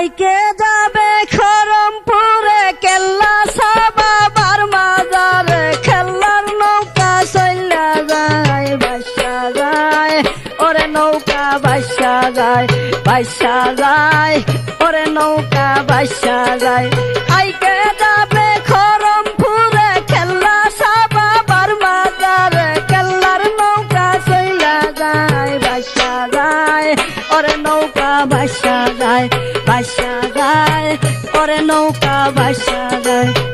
আইকে যাবে খরমপুরে কেল্লা সাবাবার মাজারে খেলার নৌকা চল্লা যায় বাসা যায়, ওরে নৌকা বাসা যায় বাসা যায়, ওরে নৌকা বাসা যায়। আইকে যাবে খরমপুরে খেলা সাবাবার মাজারে খেলার নৌকা চল্লা যায় বাসা যায়, ওরে নৌকা বাসা বাসা গায় করে নৌকা বাসা যায়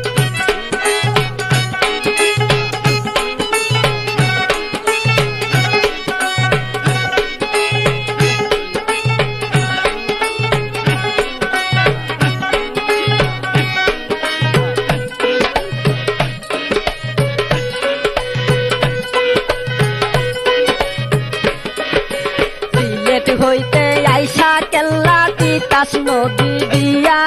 তিতাস নদী দিয়া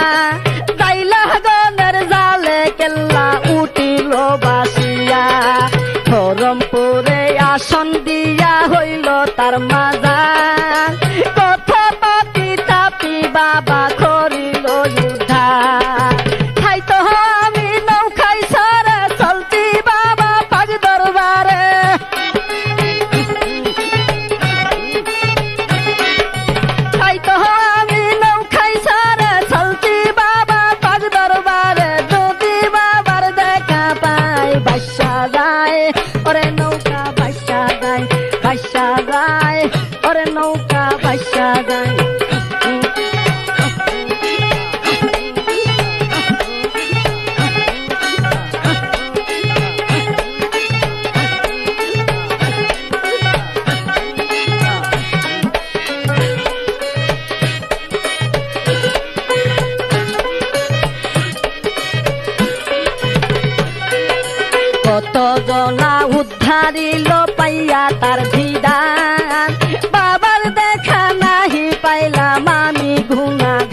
কত জনা উদ্ধারিল পাইয়া তার ভিদান বাবার দেখা নাহি পাইলাম আমি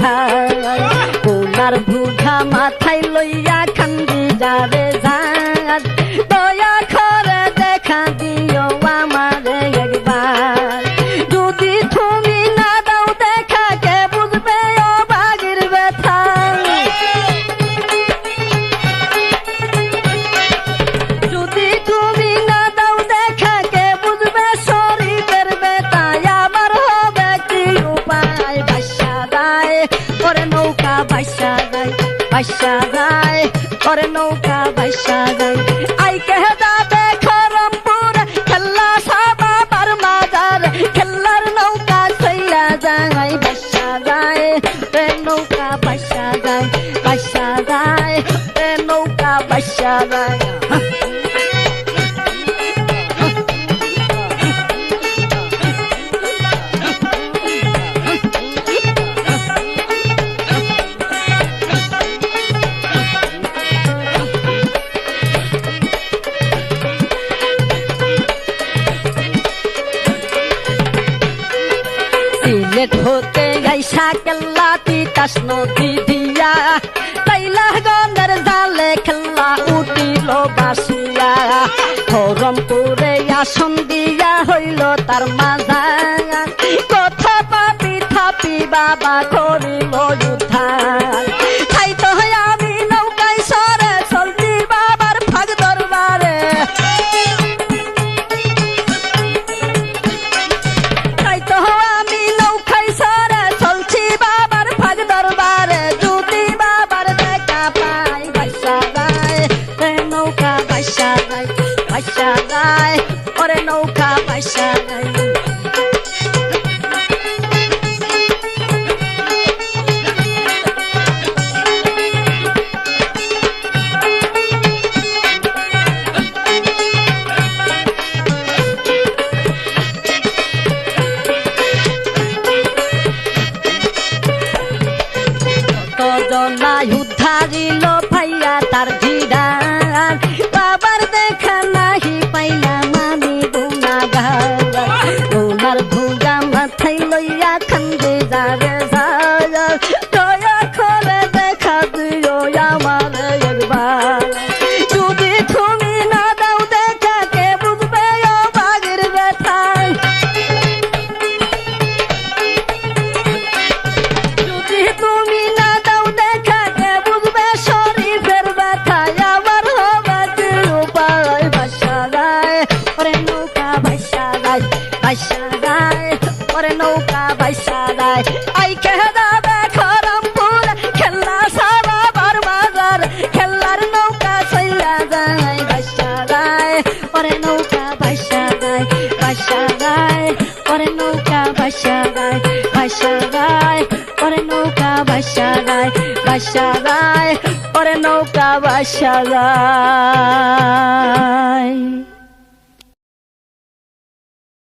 ঘাই কোনার ভুঘা মাথায় লইয়া খান্দি যাবে যান নৌকা বাসা যায় হতে গাইসা কেল্লা তিতাস নদী দিয়া। তাইলা গনের জালে খেল্লা উঠিল বাসিয়া হরমপুরে আসন দিয়া হইল তার মাজা কথা পাপি থাপি বাবা করিল উদ্ধার বাসা যায় ওরে নৌকা বাসা যায় কতজনাই উদ্ধারিল পাইয়া তার ভিড়ান বাবার দেখা বাইসা যায় পরে নৌকা বাইসা যায় আই খেয়ে যাবে খরমপুর খেলা সারা বারবাজার। খেলার নৌকা চলা যায় বাইসা যায় পরে নৌকা বাইসা যায় বাইসা যায় পরে নৌকা বাইসা যায় বাইসা যায় পরে নৌকা বাইসা যায় বাইসা যায় পরে নৌকা বাইসা যায়